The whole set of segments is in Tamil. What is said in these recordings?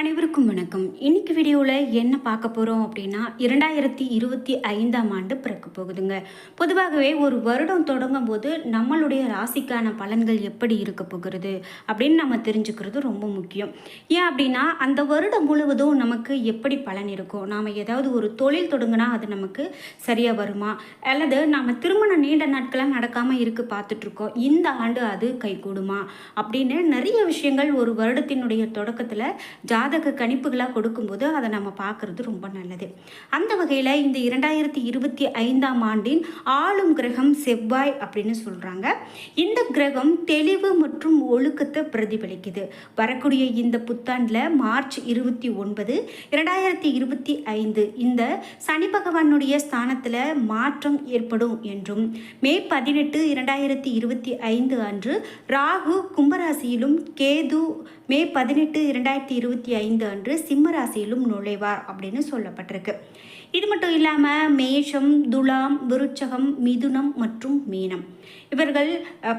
அனைவருக்கும் வணக்கம். இன்னைக்கு வீடியோவில் என்ன பார்க்க போகிறோம் அப்படின்னா இரண்டாயிரத்தி இருபத்தி ஐந்தாம் ஆண்டு பிறக்க போகுதுங்க. பொதுவாகவே ஒரு வருடம் தொடங்கும் போது நம்மளுடைய ராசிக்கான பலன்கள் எப்படி இருக்க போகிறது அப்படின்னு நம்ம தெரிஞ்சுக்கிறது ரொம்ப முக்கியம். ஏன் அப்படின்னா அந்த வருடம் முழுவதும் நமக்கு எப்படி பலன் இருக்கும்? நாம் ஏதாவது ஒரு தொழில் தொடங்கினா அது நமக்கு சரியாக வருமா? அல்லது நாம் திருமணம் நீண்ட நாட்களாக நடக்காமல் இருக்கு பார்த்துட்ருக்கோம் இந்த ஆண்டு அது கைகூடுமா? அப்படின்னு நிறைய விஷயங்கள் ஒரு வருடத்தினுடைய தொடக்கத்தில் ஜாதக கணிப்புகளாக கொடுக்கும்போது அதை நம்ம பார்க்குறது ரொம்ப நல்லது. அந்த வகையில் இந்த இரண்டாயிரத்தி இருபத்தி ஐந்தாம் ஆண்டின் ஆளும் கிரகம் செவ்வாய் அப்படின்னு சொல்கிறாங்க இந்த கிரகம் தெளிவு மற்றும் ஒழுக்கத்தை பிரதிபலிக்குது. வரக்கூடிய இந்த புத்தாண்டில் மார்ச் இருபத்தி ஒன்பது இரண்டாயிரத்தி இருபத்தி ஐந்து இந்த சனி பகவானுடைய ஸ்தானத்தில் மாற்றம் ஏற்படும் என்றும் மே பதினெட்டு இரண்டாயிரத்தி இருபத்தி ஐந்து அன்று ராகு கும்பராசியிலும் கேது மே பதினெட்டு இரண்டாயிரத்தி இருபத்தி ஐந்து அன்று சிம்ம ராசியிலும் நுழைவார் அப்படின்னு சொல்லப்பட்டிருக்கு. இது மட்டும் இல்லாமல் மேஷம் துலாம் விருச்சகம் மிதுனம் மற்றும் மீனம். இவர்கள்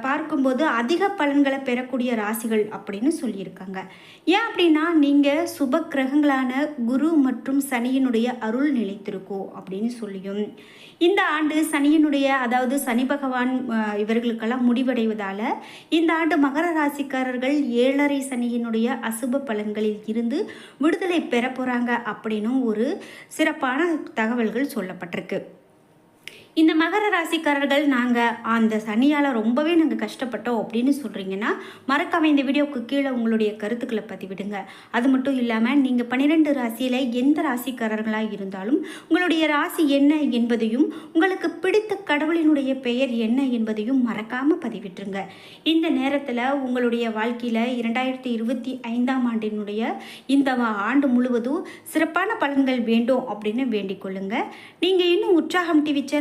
பார்க்கும்போது அதிக பலன்களை பெறக்கூடிய ராசிகள் அப்படின்னு சொல்லியிருக்காங்க. ஏன் அப்படின்னா நீங்கள் சுப கிரகங்களான குரு மற்றும் சனியினுடைய அருள் நிலைத்திருக்கோ அப்படின்னு சொல்லியும் இந்த ஆண்டு சனியினுடைய அதாவது சனி பகவான் இவர்களுக்கெல்லாம் முடிவடைவதால் இந்த ஆண்டு மகர ராசிக்காரர்கள் ஏழரை சனியினுடைய அசுப பலன்களில் இருந்து விடுதலை பெற போகிறாங்க அப்படின்னும் ஒரு சிறப்பான தகவல்கள் சொல்லப்பட்டிருக்கு. இந்த மகர ராசிக்காரர்கள் நாங்கள் அந்த சனியால் ரொம்பவே நாங்கள் கஷ்டப்பட்டோம் அப்படின்னு சொல்கிறீங்கன்னா மறக்காம இந்த வீடியோவுக்கு கீழே உங்களுடைய கருத்துக்களை பதிவிடுங்க. அது மட்டும் இல்லாமல் நீங்கள் பன்னிரெண்டு ராசியில் எந்த ராசிக்காரர்களாக இருந்தாலும் உங்களுடைய ராசி என்ன என்பதையும் உங்களுக்கு பிடித்த கடவுளினுடைய பெயர் என்ன என்பதையும் மறக்காமல் பதிவிட்டுருங்க. இந்த நேரத்தில் உங்களுடைய வாழ்க்கையில் இரண்டாயிரத்தி இருபத்தி ஐந்தாம் ஆண்டினுடைய இந்த ஆண்டு முழுவதும் சிறப்பான பலன்கள் வேண்டும் அப்படின்னு வேண்டிக் கொள்ளுங்கள் நீங்கள் இன்னும் உற்சாகம் டிவிச்சர்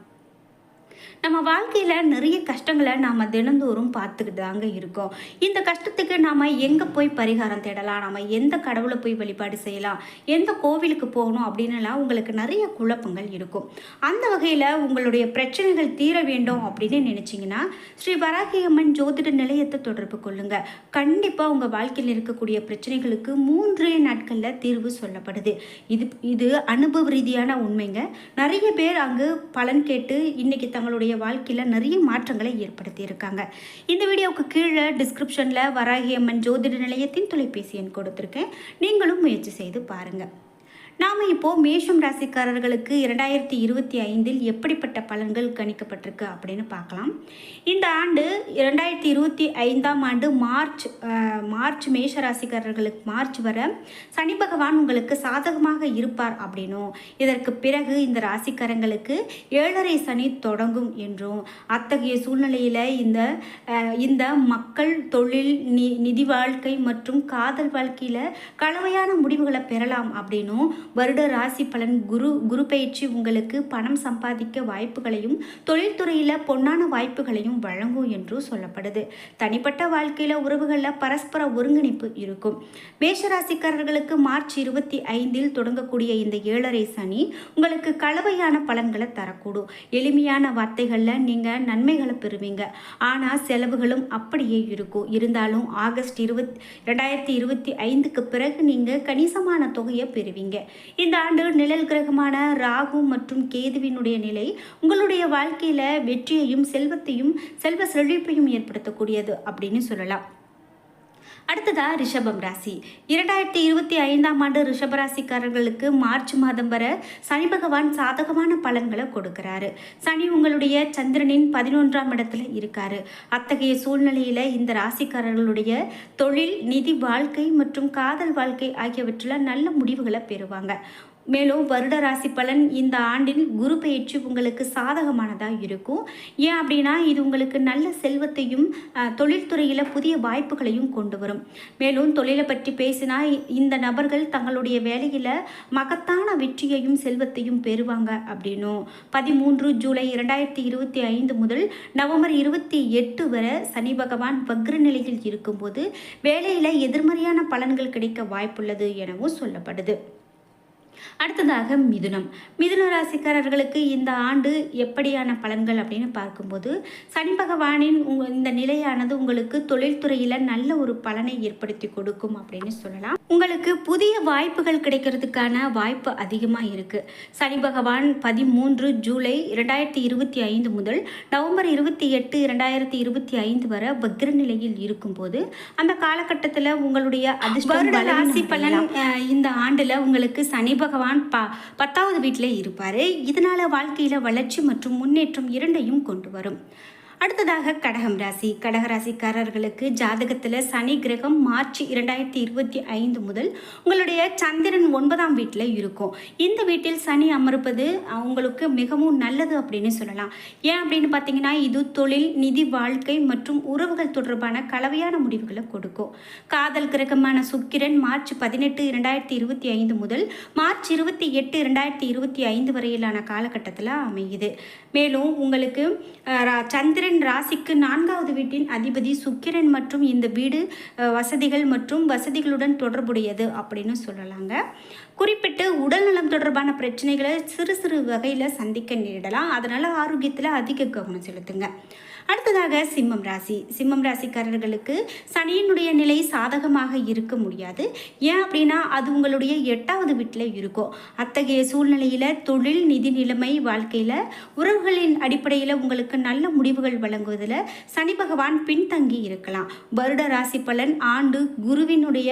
நம்ம வாழ்க்கையில் நிறைய கஷ்டங்களை நாம் தினந்தோறும் பார்த்துக்கிட்டு தாங்க இருக்கோம். இந்த கஷ்டத்துக்கு நாம் எங்கே போய் பரிகாரம் தேடலாம்? நாம் எந்த கடவுளை போய் வழிபாடு செய்யலாம்? எந்த கோவிலுக்கு போகணும்? அப்படின்னுலாம் உங்களுக்கு நிறைய குழப்பங்கள் இருக்கும். அந்த வகையில் உங்களுடைய பிரச்சனைகள் தீர வேண்டும் அப்படின்னு நினச்சிங்கன்னா ஸ்ரீ வராகியம்மன் ஜோதிட நிலையத்தை தொடர்பு கொள்ளுங்கள் கண்டிப்பாக உங்கள் வாழ்க்கையில் இருக்கக்கூடிய பிரச்சனைகளுக்கு மூன்றே நாட்களில் தீர்வு சொல்லப்படுது. இது இது அனுபவ ரீதியான உண்மைங்க. நிறைய பேர் அங்கு பலன் கேட்டு இன்னைக்கு தங்களுடைய வாழ்க்கையில் நிறைய மாற்றங்களை ஏற்படுத்தி இருக்காங்க. இந்த வீடியோவுக்கு கீழே டிஸ்கிரிப்ஷனில் வராகியம்மன் ஜோதிட நிலையத்தின் தொலைபேசி எண் கொடுத்துருக்கேன். நீங்களும் முயற்சி செய்து பாருங்கள் நாம் இப்போது மேஷம் ராசிக்காரர்களுக்கு இரண்டாயிரத்தி இருபத்தி ஐந்தில் எப்படிப்பட்ட பலன்கள் கணிக்கப்பட்டிருக்கு அப்படின்னு பார்க்கலாம். இந்த ஆண்டு இரண்டாயிரத்தி இருபத்தி ஐந்தாம் ஆண்டு மார்ச் மார்ச் மேஷ ராசிக்காரர்களுக்கு மார்ச் வர சனி பகவான் உங்களுக்கு சாதகமாக இருப்பார் அப்படின்னும். இதற்கு பிறகு இந்த ராசிக்காரங்களுக்கு ஏழரை சனி தொடங்கும் என்றும் அத்தகைய சூழ்நிலையில் இந்த இந்த மக்கள் தொழில் நி நிதி வாழ்க்கை மற்றும் காதல் வாழ்க்கையில் கலவையான முடிவுகளை பெறலாம் அப்படின்னும் வருட ராசி பலன் குரு குரு பயிற்சி உங்களுக்கு பணம் சம்பாதிக்க வாய்ப்புகளையும் தொழில்துறையில் பொன்னான வாய்ப்புகளையும் வழங்கும் என்றும் சொல்லப்படுது. தனிப்பட்ட வாழ்க்கையில் உறவுகளில் பரஸ்பர ஒருங்கிணைப்பு இருக்கும். மேஷராசிக்காரர்களுக்கு மார்ச் இருபத்தி ஐந்தில் தொடங்கக்கூடிய இந்த ஏழரை சனி உங்களுக்கு கலவையான பலன்களை தரக்கூடும். எளிமையான வார்த்தைகளில் நீங்கள் நன்மைகளை பெறுவீங்க. ஆனால் செலவுகளும் அப்படியே இருக்கும். இருந்தாலும் ஆகஸ்ட் இருபத் ரெண்டாயிரத்தி இருபத்தி ஐந்துக்கு பிறகு நீங்கள் கணிசமான தொகையை பெறுவீங்க. இந்த ஆண்டு நிழல் கிரகமான ராகு மற்றும் கேதுவினுடைய நிலை உங்களுடைய வாழ்க்கையில் வெற்றியையும் செல்வத்தையும் செல்வ செழிப்பையும் ஏற்படுத்தக்கூடியது அப்படின்னு சொல்லலாம். அடுத்ததா ரிஷபம் ராசி. இரண்டாயிரத்தி இருபத்தி ஐந்தாம் ஆண்டு ரிஷப ராசிக்காரர்களுக்கு மார்ச் மாதம் வர சனி பகவான் சாதகமான பலன்களை கொடுக்கிறாரு. சனி உங்களுடைய சந்திரனின் பதினொன்றாம் இடத்துல இருக்காரு. அத்தகைய சூழ்நிலையில் இந்த ராசிக்காரர்களுடைய தொழில் நிதி வாழ்க்கை மற்றும் காதல் வாழ்க்கை ஆகியவற்றில் நல்ல முடிவுகளை பெறுவாங்க. மேலும் வருட ராசி பலன் இந்த ஆண்டில் குரு பயிற்சி உங்களுக்கு சாதகமானதாக இருக்கும். ஏன் அப்படின்னா இது உங்களுக்கு நல்ல செல்வத்தையும் தொழில்துறையில் புதிய வாய்ப்புகளையும் கொண்டு வரும். மேலும் தொழிலை பற்றி பேசினா இந்த நபர்கள் தங்களுடைய வேலையில் மகத்தான வெற்றியையும் செல்வத்தையும் பெறுவாங்க அப்படின்னும். பதிமூன்று ஜூலை இரண்டாயிரத்தி இருபத்தி ஐந்து முதல் நவம்பர் இருபத்தி எட்டு வரை சனி பகவான் வக்ர நிலையில் இருக்கும்போது வேலையில் எதிர்மறையான பலன்கள் கிடைக்க வாய்ப்புள்ளது எனவும் சொல்லப்படுது. அடுத்ததாக மிதுனம். மிதுன ராசிக்காரர்களுக்கு இந்த ஆண்டு எப்படியான பலன்கள் அப்படின்னு பார்க்கும்போது சனி பகவானின் உங்க இந்த நிலையானது உங்களுக்கு தொழில்துறையில் நல்ல ஒரு பலனை ஏற்படுத்தி கொடுக்கும் அப்படின்னு சொல்லலாம். உங்களுக்கு புதிய வாய்ப்புகள் கிடைக்கிறதுக்கான வாய்ப்பு அதிகமாக இருக்குது சனி பகவான் பதிமூன்று ஜூலை இரண்டாயிரத்தி இருபத்தி ஐந்து முதல் நவம்பர் இருபத்தி எட்டு இரண்டாயிரத்தி இருபத்தி ஐந்து வரை வக்ர நிலையில் இருக்கும்போது அந்த காலகட்டத்தில் உங்களுடைய அதிர்ஷ்டம் ராசி பலன் இந்த ஆண்டில் உங்களுக்கு சனி பகவான் ப பத்தாவது வீட்டிலே இருப்பார். இதனால் வாழ்க்கையில் வளர்ச்சி மற்றும் முன்னேற்றம் இரண்டையும் கொண்டு வரும். அடுத்ததாக கடகம் ராசி. கடக ராசிக்காரர்களுக்கு ஜாதகத்தில் சனி கிரகம் மார்ச் இரண்டாயிரத்தி இருபத்தி ஐந்து முதல் உங்களுடைய சந்திரன் ஒன்பதாம் வீட்டில் இருக்கும். இந்த வீட்டில் சனி அமர்ப்பது அவங்களுக்கு மிகவும் நல்லது அப்படின்னு சொல்லலாம். ஏன் அப்படின்னு பார்த்தீங்கன்னா இது தொழில் நிதி வாழ்க்கை மற்றும் உறவுகள் தொடர்பான கலவையான முடிவுகளை கொடுக்கும். காதல் கிரகமான சுக்கிரன் மார்ச் பதினெட்டு இரண்டாயிரத்தி இருபத்தி ஐந்து முதல் மார்ச் இருபத்தி எட்டு இரண்டாயிரத்தி இருபத்தி ஐந்து வரையிலான காலகட்டத்தில் அமையுது. மேலும் உங்களுக்கு சந்திரன் சந்திரன் ராசிக்கு நான்காவது வீட்டின் அதிபதி சுக்கிரன் மற்றும் இந்த வீடு வசதிகள் மற்றும் வசதிகளுடன் தொடர்புடையது அப்படின்னு சொல்லலாங்க. குறிப்பிட்டு உடல்நலம் தொடர்பான பிரச்சனைகளை சிறு சிறு வகையில் சந்திக்க நேரிடலாம். அதனால் ஆரோக்கியத்தில் அதிக கவனம் செலுத்துங்க. அடுத்ததாக சிம்மம் ராசி. சிம்மம் ராசிக்காரர்களுக்கு சனியினுடைய நிலை சாதகமாக இருக்க முடியாது. ஏன் அப்படின்னா அது உங்களுடைய எட்டாவது வீட்டில் இருக்கும். அத்தகைய சூழ்நிலையில் தொழில் நிதி நிலைமை வாழ்க்கையில் உறவுகளின் அடிப்படையில் உங்களுக்கு நல்ல முடிவுகள் வழங்குவதில் சனி பகவான் பின்தங்கி இருக்கலாம். வருட ராசி பலன் ஆண்டு குருவினுடைய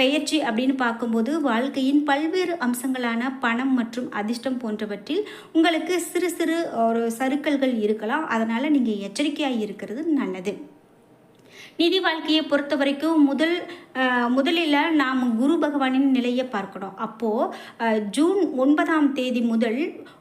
பெயர்ச்சி அப்படின்னு பார்க்கும்போது வாழ்க்கையின் பல்வேறு அம்சங்களான பணம் மற்றும் அதிர்ஷ்டம் போன்றவற்றில் உங்களுக்கு சிறு சிறு ஒரு சருக்கல்கள் இருக்கலாம். அதனால் நீங்கள் எச்சரிக்கையாக இருக்கிறது நல்லது. நிதி வாழ்க்கையை பொறுத்த வரைக்கும் முதல் முதலில் நாம் குரு பகவானின் நிலையை பார்க்கணும். அப்போது ஜூன் ஒன்பதாம் தேதி முதல்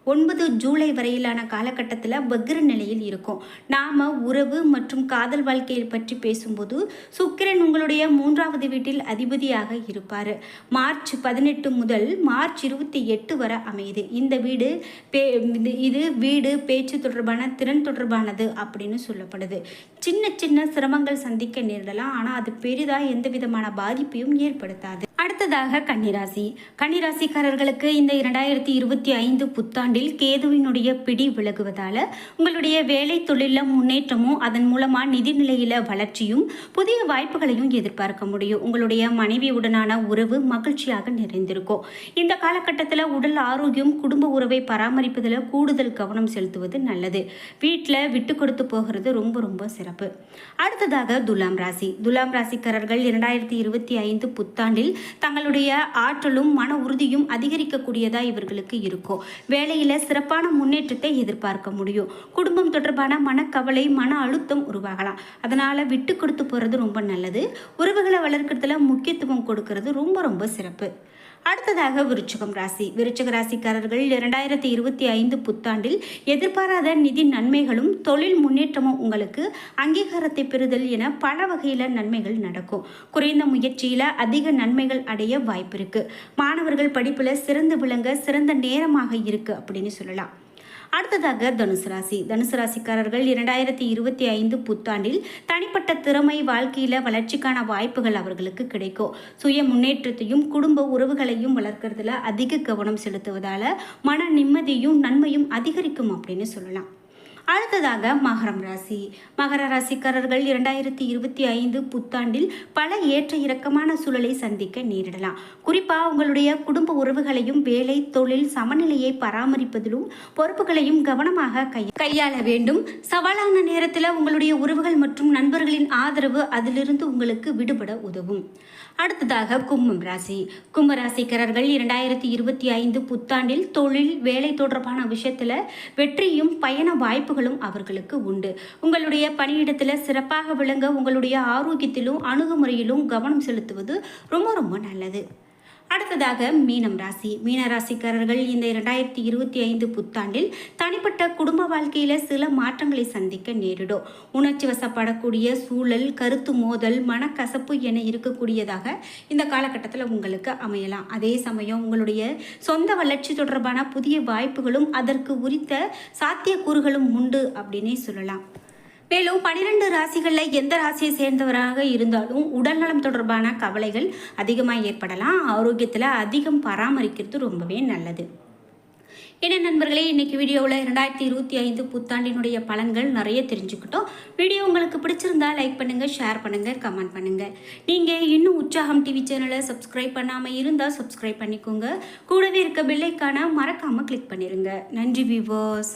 ஒன்பது ஜூலை வரையிலான காலகட்டத்தில் வக்ர நிலையில் இருக்கும். நாம் உறவு மற்றும் காதல் வாழ்க்கையை பற்றி பேசும்போது சுக்கிரன் உங்களுடைய மூன்றாவது வீட்டில் அதிபதியாக இருப்பார். மார்ச் பதினெட்டு முதல் மார்ச் இருபத்தி எட்டு வரை அமையுது. இந்த வீடு பே இது- இது வீடு பேச்சு தொடர்பான திறன் தொடர்பானது அப்படின்னு சொல்லப்படுது. சின்ன சின்ன சிரமங்கள் சந்திக்க நேரிடலாம். ஆனால் அது பெரிதாக எந்த விதமான பாதிப்பையும் ஏற்படுத்தாது. அடுத்ததாக கன்னிராசி. கன்னிராசிக்காரர்களுக்கு இந்த இரண்டாயிரத்தி இருபத்தி ஐந்து புத்தாண்டில் கேதுவினுடைய பிடி விலகுவதால் உங்களுடைய வேலை தொழிலில் முன்னேற்றமும் அதன் மூலமாக நிதி நிலையில் வளர்ச்சியும் புதிய வாய்ப்புகளையும் எதிர்பார்க்க முடியும். உங்களுடைய மனைவியுடனான உறவு மகிழ்ச்சியாக நிறைந்திருக்கும். இந்த காலகட்டத்தில் உடல் ஆரோக்கியம் குடும்ப உறவை பராமரிப்பதில் கூடுதல் கவனம் செலுத்துவது நல்லது. வீட்டில் விட்டு கொடுத்து போகிறது ரொம்ப ரொம்ப சிறப்பு. அடுத்ததாக துலாம் ராசி. துலாம் ராசிக்காரர்கள் இரண்டாயிரத்தி இருபத்தி ஐந்து புத்தாண்டில் தங்களுடைய ஆற்றலும் மன உறுதியும் அதிகரிக்கக்கூடியதாக இவர்களுக்கு இருக்கும் வேலையில் சிறப்பான முன்னேற்றத்தை எதிர்பார்க்க முடியும். குடும்பம் தொடர்பான மனக்கவலை மன அழுத்தம் உருவாகலாம். அதனால் விட்டு கொடுத்து போகிறது ரொம்ப நல்லது. உறவுகளை வளர்க்கறதுல முக்கியத்துவம் கொடுக்கறது ரொம்ப ரொம்ப சிறப்பு. அடுத்ததாக விருச்சகம் ராசி. விருச்சக ராசிக்காரர்கள் இரண்டாயிரத்தி இருபத்தி ஐந்து புத்தாண்டில் எதிர்பாராத நிதி நன்மைகளும் தொழில் முன்னேற்றமும் உங்களுக்கு அங்கீகாரத்தை பெறுதல் என பல வகையில் நன்மைகள் நடக்கும். குறைந்த முயற்சியில் அதிக நன்மைகள் அடைய வாய்ப்பு இருக்கு. மாணவர்கள் படிப்பில் சிறந்து விளங்க சிறந்த நேரமாக இருக்கு அப்படின்னு சொல்லலாம். அடுத்ததாக தனுசு ராசி. தனுசு ராசிக்காரர்கள் இரண்டாயிரத்தி இருபத்தி ஐந்து புத்தாண்டில் தனிப்பட்ட திறமை வாழ்க்கையில் வளர்ச்சிக்கான வாய்ப்புகள் அவர்களுக்கு கிடைக்கும். சுய முன்னேற்றத்தையும் குடும்ப உறவுகளையும் வளர்க்கறதுல அதிக கவனம் செலுத்துவதால் மன நிம்மதியும் நன்மையும் அதிகரிக்கும் அப்படின்னு சொல்லலாம். அடுத்ததாக மகரம் ராசி. மகர ராசிக்காரர்கள் இரண்டாயிரத்தி இருபத்தி ஐந்து புத்தாண்டில் பல ஏற்ற இறக்கமான சூழலை சந்திக்க நேரிடலாம். குறிப்பாக உங்களுடைய குடும்ப உறவுகளையும் வேலை தொழில் சமநிலையை பராமரிப்பதிலும் பொறுப்புகளையும் கவனமாக கை கையாள வேண்டும். சவாலான நேரத்தில் உங்களுடைய உறவுகள் மற்றும் நண்பர்களின் ஆதரவு அதிலிருந்து உங்களுக்கு விடுபட உதவும். அடுத்ததாக கும்பம் ராசி. கும்ப ராசிக்காரர்கள் இரண்டாயிரத்தி இருபத்தி ஐந்து புத்தாண்டில் தொழில் வேலை தொடர்பான விஷயத்தில் வெற்றியும் பயண வாய்ப்புகளும் அவர்களுக்கு உண்டு. உங்களுடைய பணியிடத்தில் சிறப்பாக விளங்க உங்களுடைய ஆரோக்கியத்திலும் அணுகுமுறையிலும் கவனம் செலுத்துவது ரொம்ப ரொம்ப நல்லது. அடுத்ததாக மீனம் ராசி. மீன ராசிக்காரர்கள் இந்த இரண்டாயிரத்தி இருபத்தி ஐந்து புத்தாண்டில் தனிப்பட்ட குடும்ப வாழ்க்கையில் சில மாற்றங்களை சந்திக்க நேரிடும். உணர்ச்சி வசப்படக்கூடிய சூழல் கருத்து மோதல் மனக்கசப்பு என இருக்கக்கூடியதாக இந்த காலகட்டத்தில் உங்களுக்கு அமையலாம். அதே சமயம் உங்களுடைய சொந்த வளர்ச்சி தொடர்பான புதிய வாய்ப்புகளும் அதற்கு உரித்த சாத்தியக்கூறுகளும் உண்டு அப்படின்னே சொல்லலாம். மேலும் பனிரெண்டு ராசிகளில் எந்த ராசியை சேர்ந்தவராக இருந்தாலும் உடல்நலம் தொடர்பான கவலைகள் அதிகமாக ஏற்படலாம். ஆரோக்கியத்தில் அதிகம் பராமரிக்கிறது ரொம்பவே நல்லது. என்ன நண்பர்களே இன்றைக்கி வீடியோவில் ரெண்டாயிரத்தி இருபத்தி ஐந்து புத்தாண்டினுடைய பலன்கள் நிறைய தெரிஞ்சுக்கிட்டோம். வீடியோ உங்களுக்கு பிடிச்சிருந்தா லைக் பண்ணுங்கள் ஷேர் பண்ணுங்கள் கமெண்ட் பண்ணுங்கள் நீங்கள் இன்னும் உற்சாகம் டிவி சேனலை சப்ஸ்கிரைப் பண்ணாமல் இருந்தால் சப்ஸ்கிரைப் பண்ணிக்கோங்க. கூடவே இருக்க பில்லைக்கான மறக்காமல் கிளிக் பண்ணிடுங்க நன்றி விவோஸ்